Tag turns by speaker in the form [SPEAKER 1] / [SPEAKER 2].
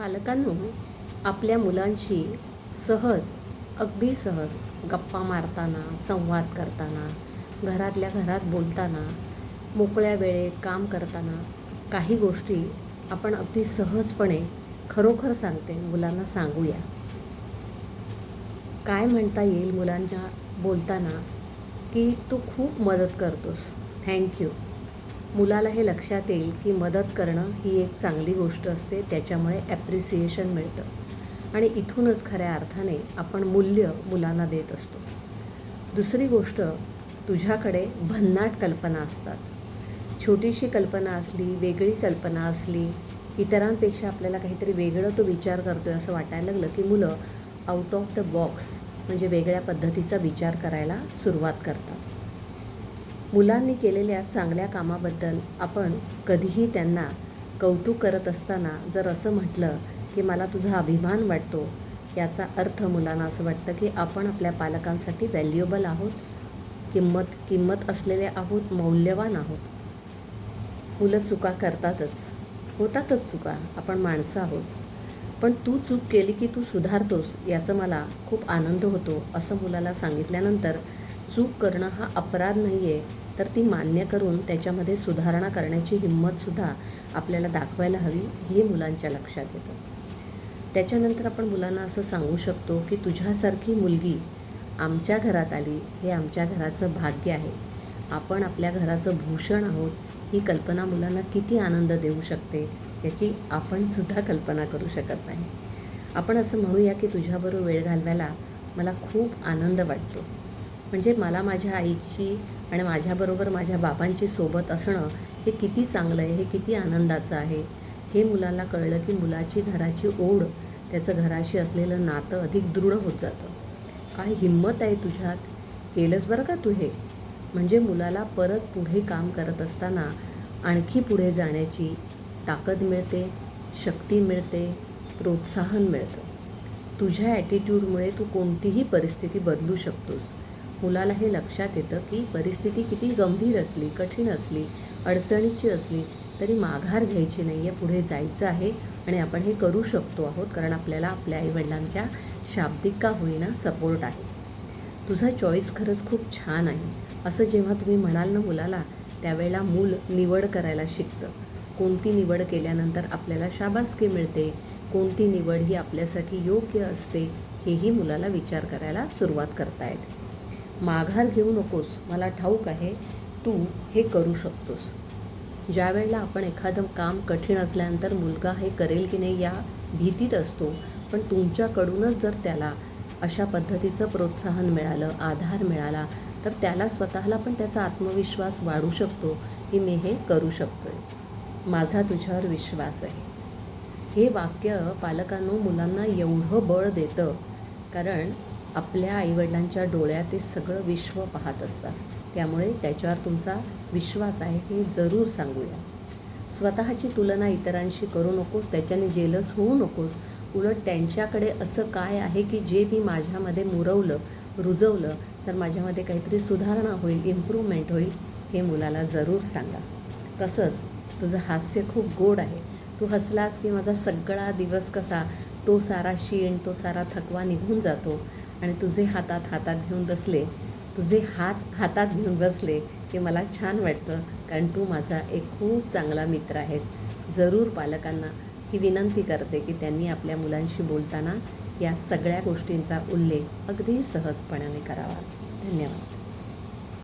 [SPEAKER 1] पालकांनो आपल्या मुलांशी सहज अगदी सहज गप्पा मारताना संवाद करताना घरातल्या घरात बोलताना मोकळ्या वेळेत काम करताना काही गोष्टी आपण अगदी सहजपणे खरोखर सांगते मुलांना सांगूया. काय म्हणता येईल मुलांच्या बोलताना की तू खूप मदत करतोस. थँक्यू मुलाला हे लक्षात येईल की मदत करणं ही एक चांगली गोष्ट असते त्याच्यामुळे ॲप्रिसिएशन मिळतं. आणि इथूनच खऱ्या अर्थाने आपण मूल्य मुलांना देत असतो. दुसरी गोष्ट तुझ्याकडे भन्नाट कल्पना असतात. छोटीशी कल्पना असली वेगळी कल्पना असली इतरांपेक्षा आपल्याला काहीतरी वेगळं तो विचार करतो आहे असं वाटायला लागलं की मुलं आउट ऑफ द बॉक्स म्हणजे वेगळ्या पद्धतीचा विचार करायला सुरुवात करतात. मुलांनी केलेल्या चांगल्या कामाबद्दल आपण कधीही त्यांना कौतुक करत असताना जर असं म्हटलं की मला तुझा अभिमान वाटतो याचा अर्थ मुलांना असं वाटतं की आपण आपल्या पालकांसाठी व्हॅल्युएबल आहोत किंमत किंमत असलेले आहोत मौल्यवान आहोत. मुलं चुका करतातच. होतातच चुका. आपण माणसं आहोत. पण तू चूक केली की तू सुधारतोस याचं मला खूप आनंद होतो असं मुलाला सांगितल्यानंतर चूक करणं हा अपराध नाही आहे तर ती मान्य करून त्याच्यामध्ये सुधारणा करण्याची हिंमतसुद्धा आपल्याला दाखवायला हवी हे मुलांच्या लक्षात येतं. त्याच्यानंतर आपण मुलांना असं सांगू शकतो की तुझ्यासारखी मुलगी आमच्या घरात आली हे आमच्या घराचं भाग्य आहे. आपण आपल्या घराचं भूषण आहोत ही कल्पना मुलांना किती आनंद देऊ शकते याची आपणसुद्धा कल्पना करू शकत नाही. आपण असं म्हणूया की तुझ्याबरोबर वेळ घालवायला मला खूप आनंद वाटतो. म्हणजे मला माझ्या आईची आणि माझ्याबरोबर माझ्या बाबांची सोबत असणं हे किती चांगलं आहे हे किती आनंदाचं आहे. हे मुलाला कळलं की मुलाची घराची ओढ त्याचं घराशी असलेलं नातं अधिक दृढ होत जातं. काय हिंमत आहे तुझ्यात? केलंच बरं का तू हे? म्हणजे मुलाला परत पुढे काम करत असताना आणखी पुढे जाण्याची ताकद मिळते शक्ती मिळते प्रोत्साहन मिळतं. तुझ्या ॲटिट्यूडमुळे तू कोणतीही परिस्थिती बदलू शकतोस. मुलाला हे लक्षात येतं की परिस्थिती किती गंभीर असली कठीण असली अडचणीची असली तरी माघार घ्यायची नाही आहे पुढे जायचं आहे आणि आपण हे करू शकतो आहोत कारण आपल्याला आपल्या आईवडिलांच्या शाब्दिक का होईना सपोर्ट आहे. तुझा चॉईस खरंच खूप छान आहे. असं जेव्हा तुम्ही म्हणाल ना मुलाला त्यावेळेला मूल निवड करायला शिकतं. कोणती निवड केल्यानंतर आपल्याला शाबासकी मिळते? कोणती निवड ही आपल्यासाठी योग्य असते? हेही मुलाला विचार करायला सुरुवात करता येते. माघार घेऊ नकोस मला ठाऊक आहे तू हे करू शकतोस. ज्या वेळेला आपण एखादं काम कठीण असल्यानंतर मुलगा हे करेल की नाही या भीतीत असतो पण तुमच्याकडूनच जर त्याला अशा पद्धतीचं प्रोत्साहन मिळालं आधार मिळाला तर त्याला स्वतःला पण त्याचा आत्मविश्वास वाढू शकतो की मी हे करू शकतो माझा तुझ्यावर विश्वास आहे. हे वाक्य पालकांनो मुलांना एवढं बळ देतं कारण आपल्या आईवडिलांच्या डोळ्यात ते सगळं विश्व पाहत असतात. त्यामुळे त्याच्यावर तुमचा विश्वास आहे हे जरूर सांगूया. स्वतःची तुलना इतरांशी करू नकोस त्याच्याने जेलस होऊ नकोस. उलट त्यांच्याकडे असं काय आहे की जे मी माझ्यामध्ये मुरवलं रुजवलं तर माझ्यामध्ये काहीतरी सुधारणा होईल इम्प्रूव्हमेंट होईल हे मुलाला जरूर सांगा. तसंच तुझं हास्य खूप गोड आहे. तू हसलास की माझा सगळा दिवस कसा तो सारा शीण तो सारा थकवा निघून जातो. आणि तुझे हातात हातात घेऊन बसले तुझे हात हातात घेऊन बसले की मला छान वाटतं कारण तू माझा एक खूप चांगला मित्र आहेस. जरूर पालकांना ही विनंती करते की त्यांनी आपल्या मुलांशी बोलताना या सगळ्या गोष्टींचा उल्लेख अगदी सहजपणाने करावा. धन्यवाद.